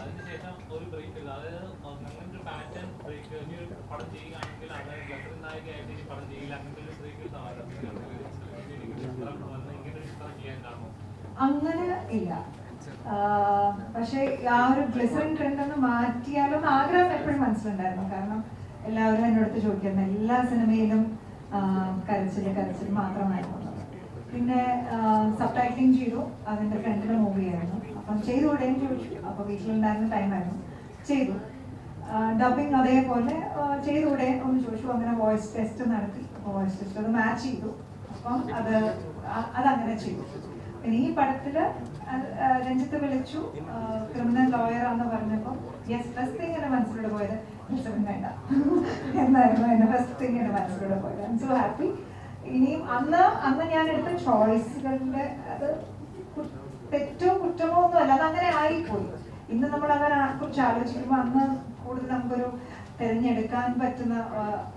അതിനുശേഷം ഒരു ബ്രേക്ക് ഇല്ല. അതായത് അങ്ങനെ ഒരു പാറ്റേൺ ബ്രേക്ക് ഇനി ഒരു പടം ചെയ്യുകയാണെങ്കിൽ അത് ഗ്ലസറിൻ നായികയായിട്ട് ഇനി പടം ചെയ്യില്ല. അങ്ങനത്തെ ഒരു ബ്രേക്ക് ഇങ്ങനെ ഒരു ചിത്രം ചെയ്യാൻ കാണുമോ അങ്ങനെ ഇല്ല. പക്ഷെ ആ ഒരു ഗ്ലിസറിൻ ട്രെൻഡ് ഒന്ന് മാറ്റിയാലോ എന്ന് ആഗ്രഹം എപ്പോഴും മനസ്സിലുണ്ടായിരുന്നു. കാരണം എല്ലാവരും എന്നോടത്ത് അടുത്ത് ചോദിക്കുന്നു എല്ലാ സിനിമയിലും കരച്ചിൽ കരച്ചിൽ മാത്രമായിരുന്നു. പിന്നെ സബ് ടൈറ്റിലിംഗ് ചെയ്തു. അതിന്റെ ഫ്രണ്ടിന്റെ മൂവിയായിരുന്നു അപ്പം ചെയ്തു ഉടനെ ചോദിച്ചു അപ്പൊ വീട്ടിലുണ്ടായിരുന്ന ടൈമായിരുന്നു ചെയ്തു. ഡബിങ് അതേപോലെ ചെയ്തു ചെയ്തുകൂടെ ഒന്ന് ചോദിച്ചു അങ്ങനെ വോയിസ് ടെസ്റ്റ് നടത്തി. വോയിസ് ടെസ്റ്റ് അത് മാച്ച് ചെയ്തു. അപ്പം അത് അതങ്ങനെ ചെയ്തു. പിന്നെ ഈ പടത്തിൽ രഞ്ജിത്ത് വിളിച്ചു. ക്രിമിനൽ ലോയർ ആണെന്ന് പറഞ്ഞപ്പോൾ യെസ് ഫസ്റ്റ് തിങ് എന്റെ മനസ്സിലൂടെ പോയത് "ലിസൺ വേണ്ട എന്നായിരുന്നു എന്റെ ഫസ്റ്റ് തിങ് എന്റെ മനസ്സിലൂടെ പോയത്. ഐ സോ ഹാപ്പി ഇനിയും അന്ന് അന്ന് ഞാൻ എടുത്ത ചോയ്സുകളുടെ അത് തെറ്റോ കുറ്റമോ ഒന്നും അല്ല അതങ്ങനെ ആയിപ്പോയി. ഇന്ന് നമ്മൾ അങ്ങനെ കുറിച്ച് ആലോചിക്കുമ്പോൾ അന്ന് കൂടുതൽ നമുക്കൊരു തിരഞ്ഞെടുക്കാൻ പറ്റുന്ന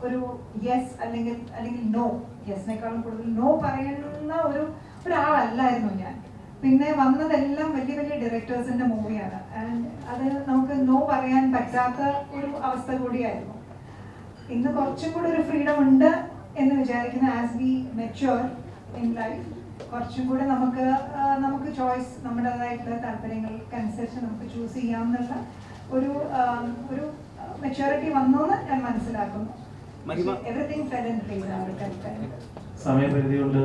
ഒരു യെസ് അല്ലെങ്കിൽ അല്ലെങ്കിൽ നോ യെസിനേക്കാളും കൂടുതൽ നോ പറയുന്ന ഒരു ഒരാളല്ലായിരുന്നു ഞാൻ. പിന്നെ വന്നതെല്ലാം വലിയ വലിയ ഡയറക്ടേഴ്സിന്റെ മൂവിയാണ് അത് നമുക്ക് നോ പറയാൻ പറ്റാത്ത ഒരു അവസ്ഥ കൂടിയായിരുന്നു. ഇന്ന് കുറച്ചും കൂടി ഒരു ഫ്രീഡം ഉണ്ട്. എന്ന് വിചാരിക്കുന്ന as we mature in life കുറച്ചും കൂടെ നമുക്ക് നമുക്ക് ചോയ്സ് നമ്മുടേതായിട്ടുള്ള താല്പര്യങ്ങൾക്കനുസരിച്ച് നമുക്ക് ചൂസ് ചെയ്യാമെന്നുള്ള ഒരു ഒരു മെച്യൂരിറ്റി വന്നു എന്ന് ഞാൻ മനസ്സിലാക്കുന്നു. എവറിങ് എവറിഥിങ് സമയപരിധി കൊണ്ട്